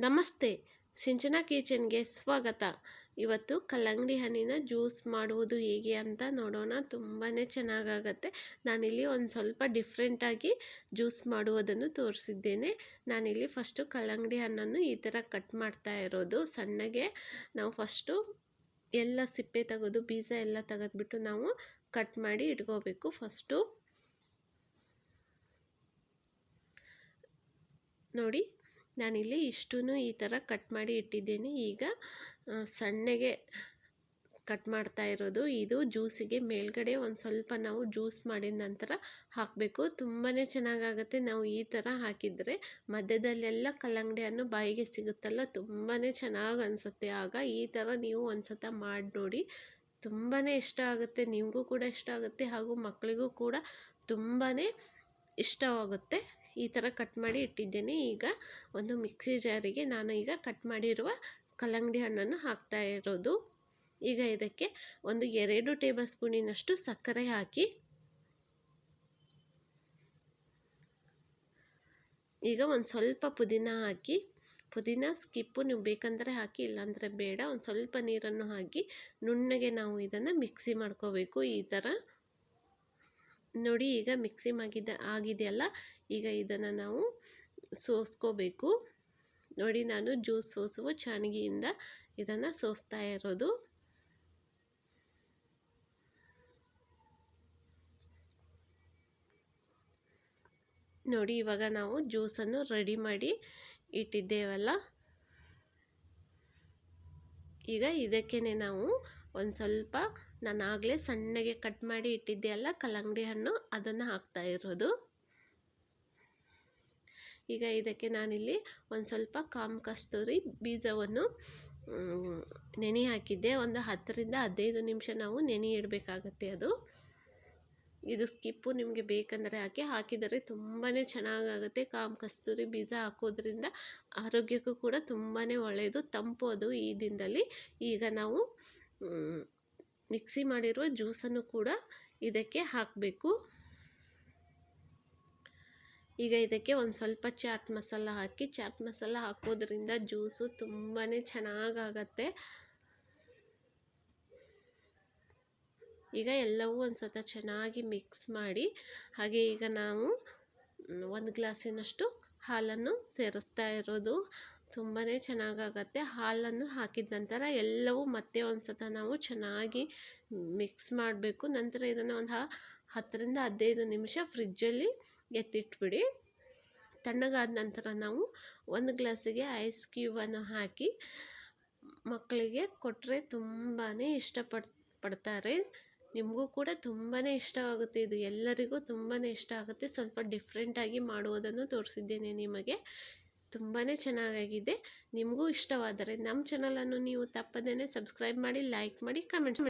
ನಮಸ್ತೆ. ಸಿಂಚನ ಕಿಚನ್ಗೆ ಸ್ವಾಗತ. ಇವತ್ತು ಕಲ್ಲಂಗಡಿ ಹಣ್ಣಿನ ಜ್ಯೂಸ್ ಮಾಡುವುದು ಹೇಗೆ ಅಂತ ನೋಡೋಣ. ತುಂಬಾ ಚೆನ್ನಾಗಾಗತ್ತೆ. ನಾನಿಲ್ಲಿ ಒಂದು ಸ್ವಲ್ಪ ಡಿಫ್ರೆಂಟಾಗಿ ಜ್ಯೂಸ್ ಮಾಡುವುದನ್ನು ತೋರಿಸಿದ್ದೇನೆ. ನಾನಿಲ್ಲಿ ಫಸ್ಟು ಕಲ್ಲಂಗಡಿ ಹಣ್ಣನ್ನು ಈ ಥರ ಕಟ್ ಮಾಡ್ತಾ ಇರೋದು. ಸಣ್ಣಗೆ ನಾವು ಫಸ್ಟು ಎಲ್ಲ ಸಿಪ್ಪೆ ತೆಗೆದು, ಬೀಜ ಎಲ್ಲ ತೆಗೆದ್ಬಿಟ್ಟು ನಾವು ಕಟ್ ಮಾಡಿ ಇಟ್ಕೋಬೇಕು. ಫಸ್ಟು ನೋಡಿ ನಾನಿಲ್ಲಿ ಇಷ್ಟೂ ಈ ಥರ ಕಟ್ ಮಾಡಿ ಇಟ್ಟಿದ್ದೇನೆ. ಈಗ ಸಣ್ಣಗೆ ಕಟ್ ಮಾಡ್ತಾ ಇರೋದು. ಇದು ಜ್ಯೂಸಿಗೆ ಮೇಲ್ಗಡೆ ಒಂದು ಸ್ವಲ್ಪ ನಾವು ಜ್ಯೂಸ್ ಮಾಡಿದ ನಂತರ ಹಾಕಬೇಕು. ತುಂಬಾ ಚೆನ್ನಾಗಾಗುತ್ತೆ ನಾವು ಈ ಥರ ಹಾಕಿದರೆ. ಮಧ್ಯದಲ್ಲೆಲ್ಲ ಕಲ್ಲಂಗಡಿ ಹಣ್ಣು ಬಾಯಿಗೆ ಸಿಗುತ್ತಲ್ಲ ತುಂಬಾ ಚೆನ್ನಾಗಿ ಅನಿಸುತ್ತೆ. ಆಗ ಈ ಥರ ನೀವು ಒಂದು ಸತ ಮಾಡಿ ನೋಡಿ. ತುಂಬಾ ಇಷ್ಟ ಆಗುತ್ತೆ. ನಿಮಗೂ ಕೂಡ ಇಷ್ಟ ಆಗುತ್ತೆ. ಹಾಗೂ ಮಕ್ಕಳಿಗೂ ಕೂಡ ತುಂಬಾ ಇಷ್ಟವಾಗುತ್ತೆ. ಈ ಥರ ಕಟ್ ಮಾಡಿ ಇಟ್ಟಿದ್ದೇನೆ. ಈಗ ಒಂದು ಮಿಕ್ಸಿ ಜಾರಿಗೆ ನಾನು ಈಗ ಕಟ್ ಮಾಡಿರುವ ಕಲ್ಲಂಗಡಿ ಹಣ್ಣನ್ನು ಹಾಕ್ತಾ ಇರೋದು. ಈಗ ಇದಕ್ಕೆ ಒಂದು ಎರಡು ಟೇಬಲ್ ಸ್ಪೂನಿನಷ್ಟು ಸಕ್ಕರೆ ಹಾಕಿ, ಈಗ ಒಂದು ಸ್ವಲ್ಪ ಪುದೀನ ಹಾಕಿ, ಪುದೀನ ಸ್ಕಿಪ್ಪು ನೀವು ಬೇಕಂದರೆ ಹಾಕಿ, ಇಲ್ಲಾಂದರೆ ಬೇಡ. ಒಂದು ಸ್ವಲ್ಪ ನೀರನ್ನು ಹಾಕಿ ನುಣ್ಣಗೆ ನಾವು ಇದನ್ನು ಮಿಕ್ಸಿ ಮಾಡ್ಕೋಬೇಕು ಈ ಥರ. ನೋಡಿ ಈಗ ಮಿಕ್ಸಿ ಮಾಡಿದ ಆಗಿದೆಯಲ್ಲ ಈಗ ಇದನ್ನು ನಾವು ಸೋಸ್ಕೋಬೇಕು. ನೋಡಿ ನಾನು ಜ್ಯೂಸ್ ಸೋಸುವ ಚಾಣಿಗೆಯಿಂದ ಇದನ್ನು ಸೋಸ್ತಾ ಇರೋದು. ನೋಡಿ ಇವಾಗ ನಾವು ಜ್ಯೂಸನ್ನು ರೆಡಿ ಮಾಡಿ ಇಟ್ಟಿದ್ದೇವಲ್ಲ? ಈಗ ಇದಕ್ಕೇ ನಾವು ಒಂದು ಸ್ವಲ್ಪ ನಾನು ಆಗಲೇ ಸಣ್ಣಗೆ ಕಟ್ ಮಾಡಿ ಇಟ್ಟಿದ್ದೆ ಅಲ್ಲ ಕಲ್ಲಂಗಡಿ ಹಣ್ಣು, ಅದನ್ನು ಹಾಕ್ತಾ ಇರೋದು. ಈಗ ಇದಕ್ಕೆ ನಾನಿಲ್ಲಿ ಒಂದು ಸ್ವಲ್ಪ ಕಾಮ್ ಕಸ್ತೂರಿ ಬೀಜವನ್ನು ನೆನೆ ಹಾಕಿದ್ದೆ. ಒಂದು ಹತ್ತರಿಂದ ಹದಿನೈದು ನಿಮಿಷ ನಾವು ನೆನೆ ಇಡಬೇಕಾಗತ್ತೆ ಅದು. ಇದು ಸ್ಕಿಪ್ಪು ನಿಮಗೆ ಬೇಕಂದರೆ ಹಾಕಿ, ಹಾಕಿದರೆ ತುಂಬಾ ಚೆನ್ನಾಗಾಗುತ್ತೆ ಕಾಮ್ ಕಸ್ತೂರಿ ಬೀಜ ಹಾಕೋದ್ರಿಂದ. ಆರೋಗ್ಯಕ್ಕೂ ಕೂಡ ತುಂಬಾ ಒಳ್ಳೆಯದು ತಂಪು ಅದು ಈ ದಿನದಲ್ಲಿ. ಈಗ ನಾವು ಮಿಕ್ಸಿ ಮಾಡಿರುವ ಜ್ಯೂಸನ್ನು ಕೂಡ ಇದಕ್ಕೆ ಹಾಕಬೇಕು. ಈಗ ಇದಕ್ಕೆ ಒಂದು ಸ್ವಲ್ಪ ಚಾಟ್ ಮಸಾಲ ಹಾಕಿ, ಚಾಟ್ ಮಸಾಲ ಹಾಕೋದ್ರಿಂದ ಜ್ಯೂಸು ತುಂಬಾ ಚೆನ್ನಾಗಾಗತ್ತೆ. ಈಗ ಎಲ್ಲವೂ ಒಂದು ಸತ ಚೆನ್ನಾಗಿ ಮಿಕ್ಸ್ ಮಾಡಿ, ಹಾಗೆ ಈಗ ನಾವು ಒಂದು ಗ್ಲಾಸಿನಷ್ಟು ಹಾಲನ್ನು ಸೇರಿಸ್ತಾ ಇರೋದು. ತುಂಬಾ ಚೆನ್ನಾಗಾಗತ್ತೆ. ಹಾಲನ್ನು ಹಾಕಿದ ನಂತರ ಎಲ್ಲವೂ ಮತ್ತೆ ಒಂದು ಸತ ನಾವು ಚೆನ್ನಾಗಿ ಮಿಕ್ಸ್ ಮಾಡಬೇಕು. ನಂತರ ಇದನ್ನು ಒಂದು ಹತ್ತರಿಂದ ಹದಿನೈದು ನಿಮಿಷ ಫ್ರಿಜ್ಜಲ್ಲಿ ಎತ್ತಿಟ್ಬಿಡಿ. ತಣ್ಣಗಾದ ನಂತರ ನಾವು ಒಂದು ಗ್ಲಾಸಿಗೆ ಐಸ್ ಕ್ಯೂಬನ್ನು ಹಾಕಿ ಮಕ್ಕಳಿಗೆ ಕೊಟ್ಟರೆ ತುಂಬಾ ಇಷ್ಟಪಡ್, ಪಡ್ತಾರೆ. ನಿಮಗೂ ಕೂಡ ತುಂಬಾ ಇಷ್ಟವಾಗುತ್ತೆ. ಇದು ಎಲ್ಲರಿಗೂ ತುಂಬಾ ಇಷ್ಟ ಆಗುತ್ತೆ. ಸ್ವಲ್ಪ ಡಿಫ್ರೆಂಟಾಗಿ ಮಾಡುವುದನ್ನು ತೋರಿಸಿದ್ದೇನೆ ನಿಮಗೆ. ತುಂಬಾ ಚೆನ್ನಾಗಾಗಿದೆ. ನಿಮಗೂ ಇಷ್ಟವಾದರೆ ನಮ್ಮ ಚಾನಲನ್ನು ನೀವು ತಪ್ಪದೇ ಸಬ್ಸ್ಕ್ರೈಬ್ ಮಾಡಿ ಲೈಕ್ ಮಾಡಿ ಕಮೆಂಟ್ಸ್ ಮಾಡಿ.